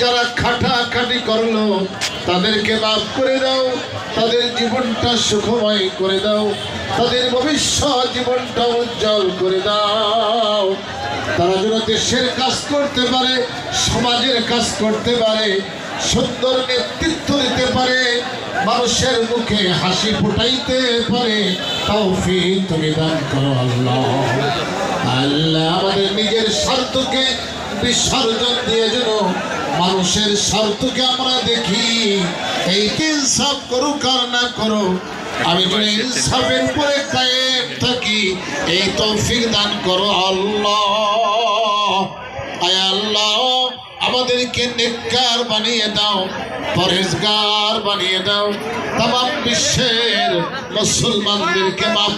যারা খাটাখাটি করল, তাদেরকে মাফ করে দাও, তাদের জীবনটা সুখময় করে দাও, তাদের ভবিষ্যৎ জীবনটা উজ্জ্বল করে দাও। তারা যেন দেশের কাজ করতে পারে, সমাজের কাজ করতে পারে, সুন্দর নেতৃত্ব দিতে পারে, মানুষের মুখে হাসি ফুটাইতে পারে তৌফি তুমি দান করো আল্লাহ। স্বার্থকে বিসর্জন দিয়ে যেন মানুষের স্বার্থকে আমরা দেখি। এই ইনসাফ করুক আর না করো আমি যেন ইনসাফের উপরে কায়েম থাকি এই তৌফিক দান করো আল্লাহ। আয় আল্লাহ আমাদেরকে নেককার বানিয়ে দাও পরেজগার বানিয়ে দাও তাম বিশ্বের মুসলমানদেরকে মাফ